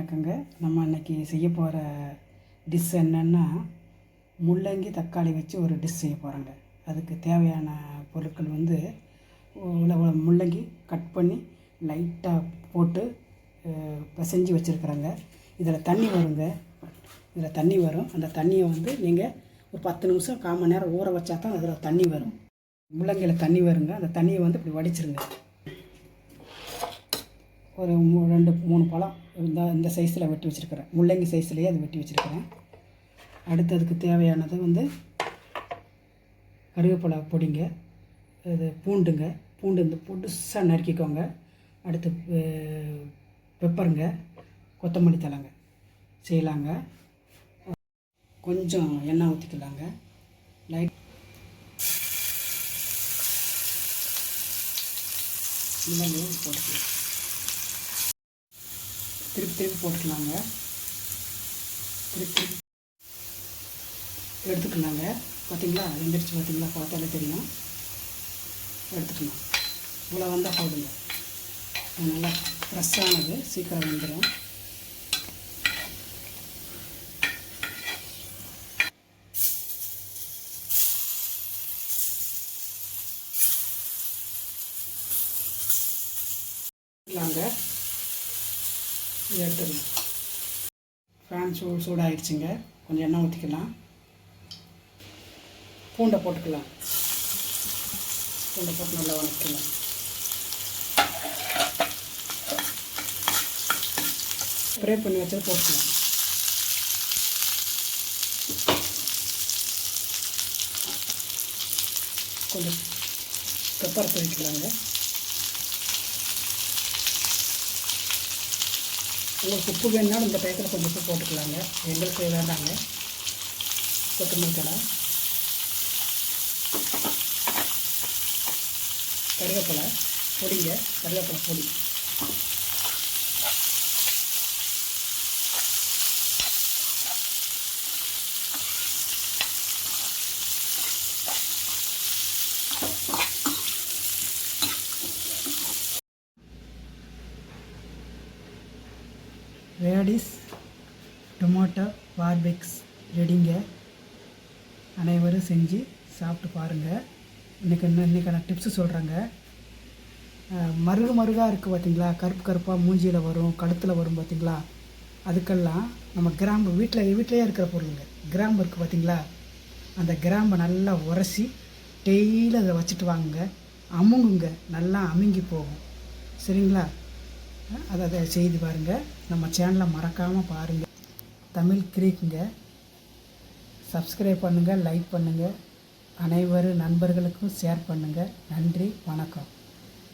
வணக்கங்க. நம்ம இன்றைக்கி செய்ய போகிற டிஷ் என்னென்னா முள்ளங்கி தக்காளி வச்சு ஒரு டிஷ் செய்ய போகிறோங்க அதுக்கு தேவையான பொருட்கள் வந்து உள்ள முள்ளங்கி கட் பண்ணி லைட்டாக போட்டு அஹ், பிசைஞ்சு இதில் தண்ணி வருங்க. இதில் தண்ணி வரும். அந்த தண்ணியை வந்து நீங்கள் ஒரு பத்து நிமிஷம் கால் மணி நேரம் ஊற வச்சா தான் அதில் தண்ணி வரும். முள்ளங்கியில் தண்ணி வருங்க. அந்த தண்ணியை வந்து இப்படி வடிச்சிருங்க. ஒரு மூ ரெண்டு மூணு பழம் இந்த இந்த சைஸில் வெட்டி வச்சுருக்கிறேன். முள்ளங்கி சைஸ்லேயே அது வெட்டி வச்சுருக்கிறேன். அடுத்து அதுக்கு தேவையானது வந்து கருவேப்பிலை பொடிங்க இது பூண்டுங்க. பூண்டு இந்த புதுசாக நறுக்கிக்கோங்க. அடுத்து பெப்பருங்க கொத்தமல்லி தழைங்க செய்யலாங்க. கொஞ்சம் எண்ணெய் ஊற்றிக்கலாங்க லைட் முள்ளங்கி போட்டு திருப்பி திருப்பி போட்டுக்கலாங்க. திருப்பி திருப்பி எடுத்துக்கலாங்க. பார்த்தீங்களா வெந்துருச்சு பார்த்தீங்களா பார்த்தாலே தெரியும். எடுத்துக்கலாம். இவ்வளோ வந்தால் போதுங்க. நல்லா ஃப்ரெஷ்ஷானது சீக்கிரம் வந்துடும் இல்லாங்க எடுத்துடணும் ஃபேன் சூடு சூடாகிடுச்சுங்க கொஞ்சம் எண்ணெய் ஊற்றிக்கலாம் பூண்டை போட்டுக்கலாம். பூண்டை போட்டு நல்லா வணக்கலாம் ஸ்ப்ரே பண்ணி வச்சது போட்டுக்கலாம். கொஞ்சம் பெப்பர் போய்க்கலாங்க உங்களுக்கு உப்பு வேணுனாலும் இந்த டயத்தில் கொஞ்சம் உப்பு போட்டுக்கலாங்க. எங்களுக்கு வேண்டாங்க. கொத்தமல்லி தலை கருவேப்பிலை பொடிங்க. கருவேப்பிலை பொடி. வேடிஸ் டொமோட்டோ பார்பிக்ஸ் ரெடிங்க அனைவரும் செஞ்சு சாப்பிட்டு பாருங்கள் இன்றைக்கி இன்னும் இன்றைக்கான டிப்ஸு சொல்கிறேங்க மருகு மருகாக இருக்குது பார்த்தீங்களா கருப்பு கருப்பாக மூஞ்சியில் வரும் கழுத்தில் வரும் பார்த்தீங்களா அதுக்கெல்லாம் நம்ம கிராம்பு வீட்டில் வீட்டிலேயே இருக்கிற பொருளுங்க. கிராம்பு இருக்குது பார்த்தீங்களா அந்த கிராம்பை நல்லா உரசி டெய்லி அதை வச்சுட்டு வாங்குங்க. அமுங்குங்க. நல்லா அமுங்கி போகும். சரிங்களா? அதை அதை செய்து பாருங்கள் நம்ம சேனலை மறக்காமல் பாருங்கள் தமிழ் கிரீக்குங்க. சப்ஸ்கிரைப் பண்ணுங்கள் லைக் பண்ணுங்கள் அனைவரும் நண்பர்களுக்கும் ஷேர் பண்ணுங்கள் நன்றி வணக்கம்.